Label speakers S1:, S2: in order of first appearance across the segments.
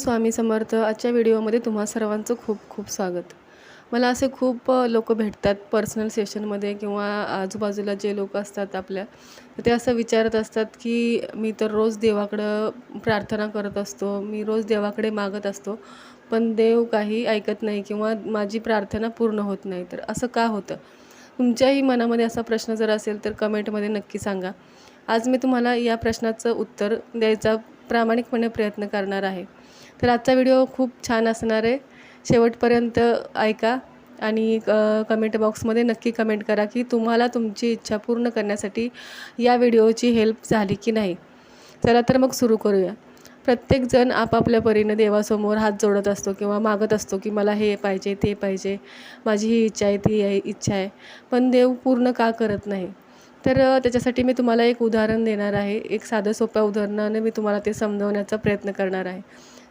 S1: स्वामी समर्थ आजच्या व्हिडिओमध्ये तुम्हा सर्वांचं खूप खूप स्वागत. मला असे खूप लोक भेटतात पर्सनल सेशनमध्ये किंवा आजूबाजूला जे लोक असतात आपल्या तर ते असं विचारत असतात की मी तर रोज देवाकडं प्रार्थना करत असतो मी रोज देवाकडे मागत असतो पण देव काही ऐकत नाही किंवा माझी प्रार्थना पूर्ण होत नाही तर असं का होतं? तुमच्याही मनामध्ये असा प्रश्न जर असेल तर कमेंटमध्ये नक्की सांगा. आज मी तुम्हाला या प्रश्नाचं उत्तर द्यायचा प्रामाणिकपणे प्रयत्न करणार आहे. तर आजचा व्हिडिओ खूप छान असणार आहे. शेवटपर्यंत ऐका आणि कमेंट बॉक्समध्ये नक्की कमेंट करा की तुम्हाला तुमची इच्छा पूर्ण करण्यासाठी या व्हिडिओची हेल्प झाली की नाही. चला तर मग सुरू करूया. प्रत्येकजण आपापल्या परीने देवासमोर हात जोडत असतो किंवा मागत असतो की मला हे पाहिजे ते पाहिजे माझी ही इच्छा आहे ती आहे इच्छा आहे. पण देव पूर्ण का करत नाही? तर त्याच्यासाठी मी तुम्हाला एक उदाहरण देणार आहे. एक साधं सोप्या उदाहरणाने मी तुम्हाला ते समजवण्याचा प्रयत्न करणार आहे.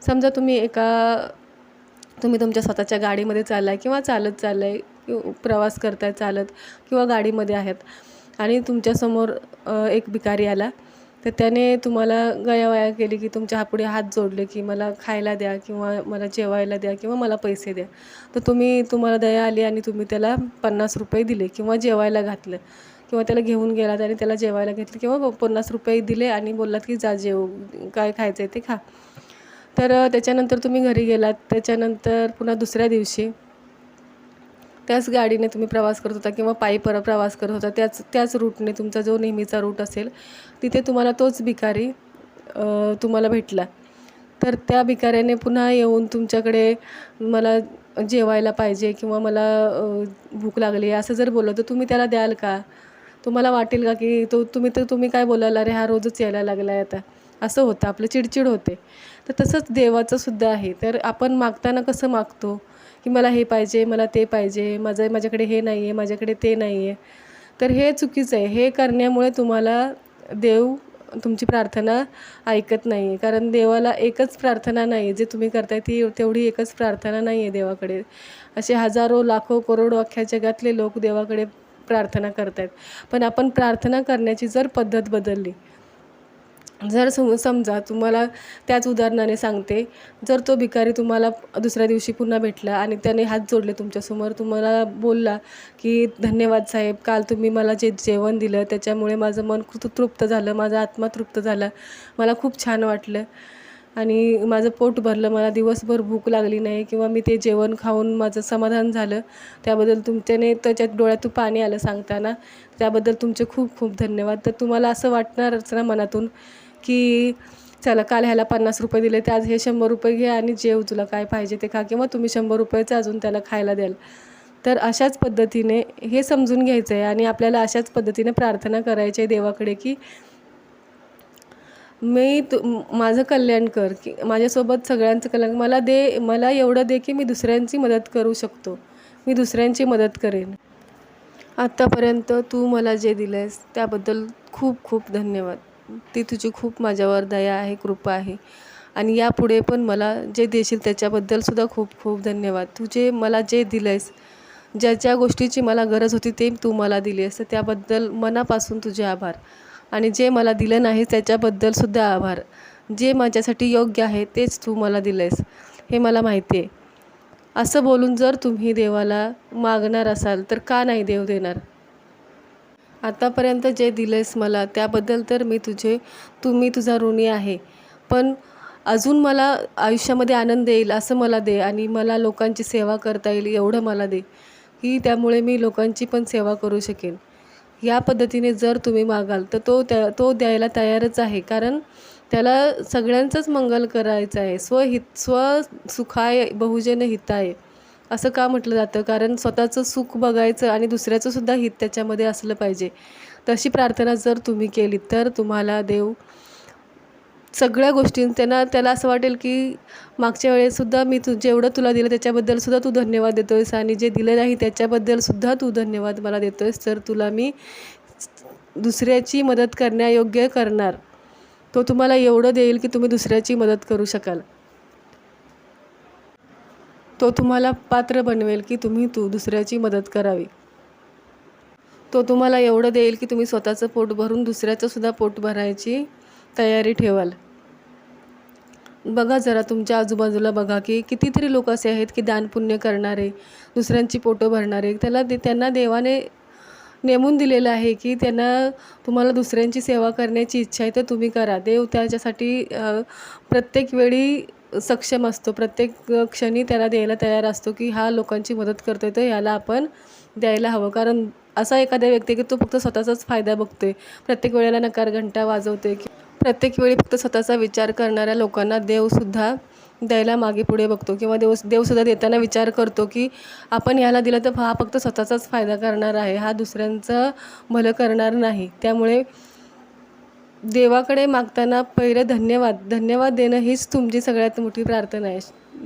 S1: समजा तुम्ही एका तुम्ही तुमच्या स्वतःच्या गाडीमध्ये चाललाय किंवा चालत चाललाय किंवा प्रवास करताय चालत किंवा गाडीमध्ये आहेत आणि तुमच्यासमोर एक भिकारी आला. तर त्याने तुम्हाला गयावया केली की तुमच्या हापुढे हात जोडले की मला खायला द्या किंवा मला जेवायला द्या किंवा मला पैसे द्या. तर तुम्ही तुम्हाला दया आली आणि तुम्ही त्याला पन्नास रुपये दिले किंवा जेवायला घातलं किंवा त्याला घेऊन गेलात आणि त्याला जेवायला घेतलं किंवा पन्नास रुपये दिले आणि बोललात की जा जेव काय खायचं आहे ते खा. तर त्याच्यानंतर तुम्ही घरी गेलात. त्याच्यानंतर पुन्हा दुसऱ्या दिवशी त्याच गाडीने तुम्ही प्रवास करत होता किंवा पायी पर प्रवास करत होता त्याच त्याच रूटने तुमचा जो नेहमीचा रूट असेल तिथे तुम्हाला तोच भिकारी तुम्हाला भेटला. तर त्या भिकाऱ्याने पुन्हा येऊन तुमच्याकडे मला जेवायला पाहिजे किंवा मला भूक लागली असं जर बोललं तर तुम्ही त्याला द्याल का? तुम्हाला वाटेल का की तो तुम्ही तर तुम्ही काय बोलाल? अरे हा रोजच यायला लागला आहे आता. असं होतं आपलं चिडचिड होते. तर तसंच देवाचं सुद्धा आहे. तर आपण मागताना कसं मागतो? की मला हे पाहिजे मला ते पाहिजे माझं माझ्याकडे हे नाही आहे माझ्याकडे ते नाही आहे तर हे चुकीचं आहे. हे करण्यामुळे तुम्हाला देव तुमची प्रार्थना ऐकत नाही आहे कारण देवाला एकच प्रार्थना नाही आहे जे तुम्ही करताय ती तेवढी एकच प्रार्थना नाही आहे देवाकडे. असे हजारो लाखो करोड अख्ख्या जगातले लोक देवाकडे प्रार्थना करत आहेत पण आपण प्रार्थना करण्याची जर पद्धत बदलली जर सम समजा तुम्हाला त्याच उदाहरणाने सांगते जर तो भिकारी तुम्हाला दुसऱ्या दिवशी पुन्हा भेटला आणि त्याने हात जोडले तुमच्यासमोर तुम्हाला बोलला की धन्यवाद साहेब काल तुम्ही मला जे जेवण दिलं त्याच्यामुळे माझं मन तृप्त झालं माझा आत्मा तृप्त झाला मला खूप छान वाटलं आणि माझं पोट भरलं मला दिवसभर भूक लागली नाही किंवा मी ते जेवण खाऊन माझं समाधान झालं. त्याबद्दल तुमच्याने त्याच्यात डोळ्यातून पाणी आलं सांगताना त्याबद्दल तुमचे खूप खूप धन्यवाद. तर तुम्हाला असं वाटणारच ना मनातून की चला काल ह्याला पन्नास रुपये दिले ते आज हे शंभर रुपये घे आणि जेव तुला काय पाहिजे ते खा किंवा तुम्ही शंभर रुपयेचं अजून त्याला खायला द्याल. तर अशाच पद्धतीने हे समजून घ्यायचं आहे आणि आपल्याला अशाच पद्धतीने प्रार्थना करायची आहे देवाकडे की मी तु माझं कल्याण कर की माझ्यासोबत सगळ्यांचं कल्याण मला दे मला एवढं दे की मी दुसऱ्यांची मदत करू शकतो. मी दुसऱ्यांची मदत करेन. आत्तापर्यंत तू मला जे दिलं आहेस त्याबद्दल खूप खूप धन्यवाद. ती तुझी खूप माझ्यावर दया आहे कृपा आहे. आणि यापुढे पण मला जे देशील त्याच्याबद्दलसुद्धा खूप खूप धन्यवाद. तू जे मला जे दिलं आहेस ज्या ज्या गोष्टीची मला गरज होती ते तू मला दिली आहेस तर त्याबद्दल मनापासून तुझे आभार. आणि जे मला दिलं नाही त्याच्याबद्दलसुद्धा आभार. जे माझ्यासाठी योग्य आहे तेच तू मला दिलं आहेस हे मला माहिती आहे. असं बोलून जर तुम्ही देवाला मागणार असाल तर का नाही देव देणार? आतापर्यंत जे दिलेस मला त्याबद्दल तर मी तुझे तू मी तुझा ऋणी आहे. पण अजून मला आयुष्यामध्ये आनंद येईल असं मला दे आणि मला लोकांची सेवा करता येईल एवढं मला दे. की त्यामुळे मी लोकांची पण सेवा करू शकेन. या पद्धतीने जर तुम्ही मागाल तर तो त्या तो द्यायला तयारच आहे. कारण त्याला सगळ्यांचंच मंगल करायचं आहे. स्वहित स्वसुखाय बहुजन हिताय. असं का म्हटलं जातं? कारण स्वतःचं सुख बघायचं आणि दुसऱ्याचंसुद्धा हित त्याच्यामध्ये असलं पाहिजे. तशी प्रार्थना जर तुम्ही केली तर तुम्हाला देव सगळ्या गोष्टी त्यांना त्याला असं वाटेल की मागच्या वेळेसुद्धा मी तू जेवढं तुला दिलं त्याच्याबद्दलसुद्धा तू धन्यवाद देतो आहेस आणि जे दिलं नाही त्याच्याबद्दलसुद्धा तू धन्यवाद मला देतो आहेस तर तुला मी दुसऱ्याची मदत करण्यायोग्य करणार. तो तुम्हाला एवढं देईल की तुम्ही दुसऱ्याची मदत करू शकाल. तो तुम्हाला पात्र बनवेल की तुम्ही तू दुसऱ्याची मदत करावी. तो तुम्हाला एवढं देईल की तुम्ही स्वतःचं पोट भरून दुसऱ्याचंसुद्धा पोट भरायची तयारी ठेवाल. बघा जरा तुमच्या आजूबाजूला बघा की कितीतरी लोक असे आहेत की दानपुण्य करणारे दुसऱ्यांची पोटं भरणारे त्याला दे त्यांना देवाने नेमून दिलेलं आहे की त्यांना तुम्हाला दुसऱ्यांची सेवा करण्याची इच्छा आहे तर तुम्ही करा. देव त्याच्यासाठी प्रत्येक वेळी सक्षम असतो. प्रत्येक क्षणी त्याला द्यायला तयार असतो की हा लोकांची मदत करतोय तर याला आपण द्यायला हवं. कारण असा एखादा व्यक्ती की तो फक्त स्वतःचाच फायदा बघतोय. प्रत्येक वेळेला नकार घंटा वाजवते की प्रत्येक वेळी फक्त स्वतःचा विचार करणाऱ्या लोकांना देवसुद्धा द्यायला मागे पुढे बघतो किंवा देव देवसुद्धा देताना विचार करतो की आपण ह्याला दिलं तर हा फक्त स्वतःचाच फायदा करणार आहे. हा दुसऱ्यांचं भलं करणार नाही. त्यामुळे देवाकडे मागताना पहिले धन्यवाद. धन्यवाद देणं हीच तुमची सगळ्यात मोठी प्रार्थना आहे.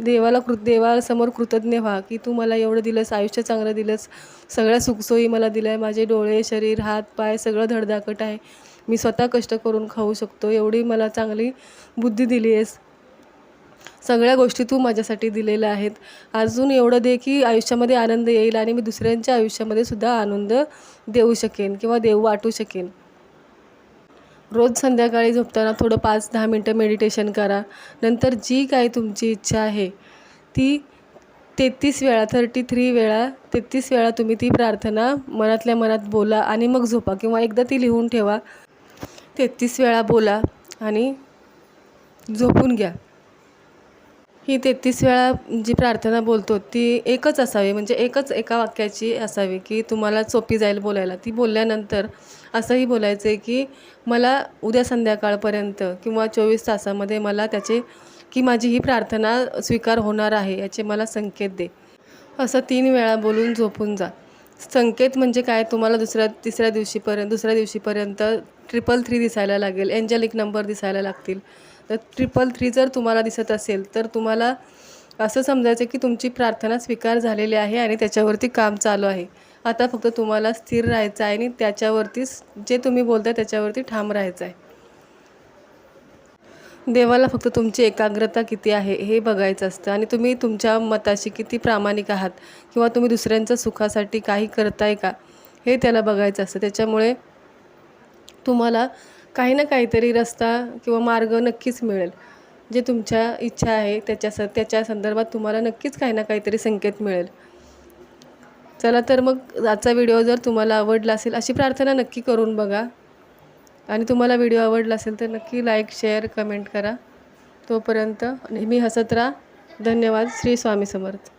S1: देवाला कृ देवासमोर कृतज्ञ व्हा की तू मला एवढं दिलंस आयुष्य चांगलं दिलंस सगळ्या सुखसोयी मला दिल्या आहे माझे डोळे शरीर हात पाय सगळं धडधाकट आहे. मी स्वतः कष्ट करून खाऊ शकतो एवढी मला चांगली बुद्धी दिली आहेस. सगळ्या गोष्टी तू माझ्यासाठी दिलेल्या आहेत. अजून एवढं दे की आयुष्यामध्ये आनंद येईल आणि मी दुसऱ्यांच्या आयुष्यामध्ये सुद्धा आनंद देऊ शकेन किंवा देऊ वाटू शकेन. रोज संध्याकाळी झोपताना थोडं पाच दहा मिनटं मेडिटेशन करा. नंतर जी काही तुमची इच्छा आहे ती तेहतीस वेळा थर्टी थ्री वेळा तेहतीस वेळा तुम्ही ती प्रार्थना मनातल्या मनात बोला आणि मग झोपा किंवा एकदा ती लिहून ठेवा. तेहतीस वेळा बोला आणि झोपून घ्या. ही तेहतीस वेळा जी प्रार्थना बोलतो ती एकच असावी म्हणजे एकच एका वाक्याची असावी की तुम्हाला सोपी जाईल बोलायला. ती बोलल्यानंतर असंही बोलायचं आहे की मला उद्या संध्याकाळपर्यंत किंवा चोवीस तासामध्ये मला त्याचे की माझी ही प्रार्थना स्वीकार होणार आहे याचे मला संकेत दे. असं तीन वेळा बोलून झोपून जा. संकेत म्हणजे काय? तुम्हाला दुसऱ्या तिसऱ्या दिवशीपर्यंत दुसऱ्या दिवशीपर्यंत ट्रिपल थ्री दिसायला लागेल एंजेलिक नंबर दिसायला लागतील. तर ट्रिपल थ्री जर तुम्हाला दिसत असेल तर तुम्हाला असं समजायचं की तुमची प्रार्थना स्वीकार झालेली आहे आणि त्याच्यावरती काम चालू आहे. आता फक्त तुम्हाला स्थिर राहायचं आहे आणि त्याच्यावरतीच जे तुम्ही बोलताय त्याच्यावरती ठाम राहायचं आहे. देवाला फक्त तुमची एकाग्रता किती आहे हे बघायचं असतं आणि तुम्ही तुमच्या मताशी किती प्रामाणिक आहात किंवा तुम्ही दुसऱ्यांच्या सुखासाठी काही करताय का हे त्याला बघायचं असतं. त्याच्यामुळे तुम्हाला काही ना काहीतरी रस्ता किंवा मार्ग नक्कीच मिळेल. जे तुमच्या इच्छा आहे त्याच्या स त्याच्या संदर्भात तुम्हाला नक्कीच काही ना काहीतरी संकेत मिळेल. चला तर मग आजचा व्हिडिओ जर तुम्हाला आवडला असेल अशी प्रार्थना नक्की करून बघा. आणि तुम्हाला व्हिडिओ आवडला असेल तर नक्की लाईक शेअर कमेंट करा. तोपर्यंत नेहमी हसत राहा. धन्यवाद. श्री स्वामी समर्थ.